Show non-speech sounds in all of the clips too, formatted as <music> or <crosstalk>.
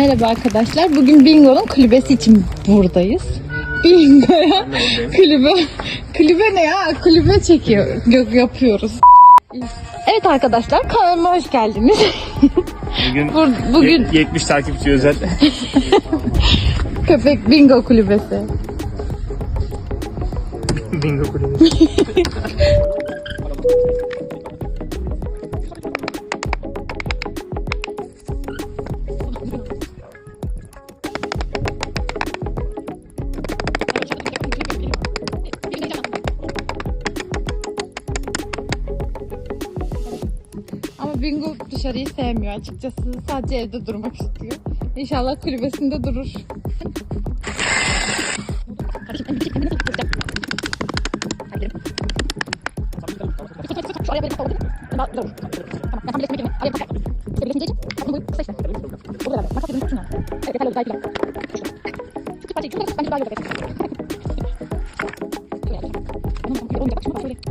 Merhaba arkadaşlar. Bugün Bingo'nun kulübesi için buradayız. Bingo'ya kulübe, kulübe ne ya? Kulübe çekiyor, yapıyoruz. Evet arkadaşlar kanalıma hoş geldiniz. Bugün, Bur- bugün- ye- 70 takipçi özel. <laughs> Köpek Bingo kulübesi. Bingo kulübü. <laughs> Ama Bingo dışarıyı sevmiyor açıkçası. Sadece evde durmak istiyor. İnşallah kulübesinde durur.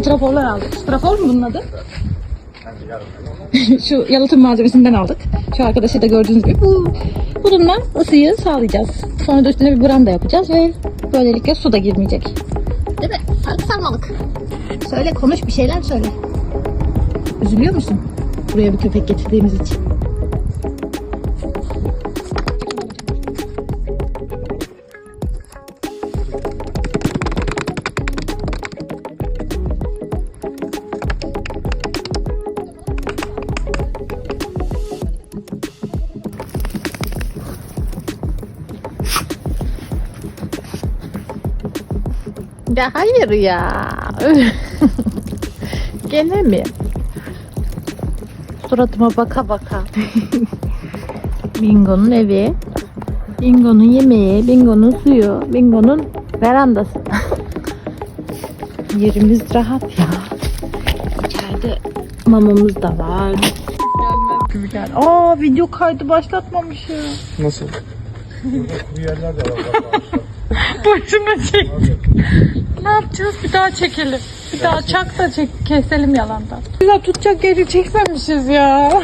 Straforlar aldık. Strafor mu bunun adı? Şu yalıtım malzemesinden aldık. Şu arkadaşı da gördüğünüz gibi bu bununla ısıyı sağlayacağız. Sonra da üstüne bir branda yapacağız ve böylelikle su da girmeyecek. Değil mi? Sarık sarmalık. Söyle konuş bir şeyler söyle. Üzülüyor musun? Buraya bir köpek getirdiğimiz için. Ya hayır ya. Gene mi? Suratıma baka baka. Bingo'nun evi. Bingo'nun yemeği, Bingo'nun suyu, Bingo'nun verandası. Yerimiz rahat ya. İçeride mamamız da var. Gibi gel. Aa video kaydı başlatmamışım. Nasıl? Bu yerler de var. Boşuna çek. Ne yapacağız? Bir daha çekelim. Bir daha çak da çek, keselim yalandan. Güzel tutacak yeri çekmemişiz ya. <laughs>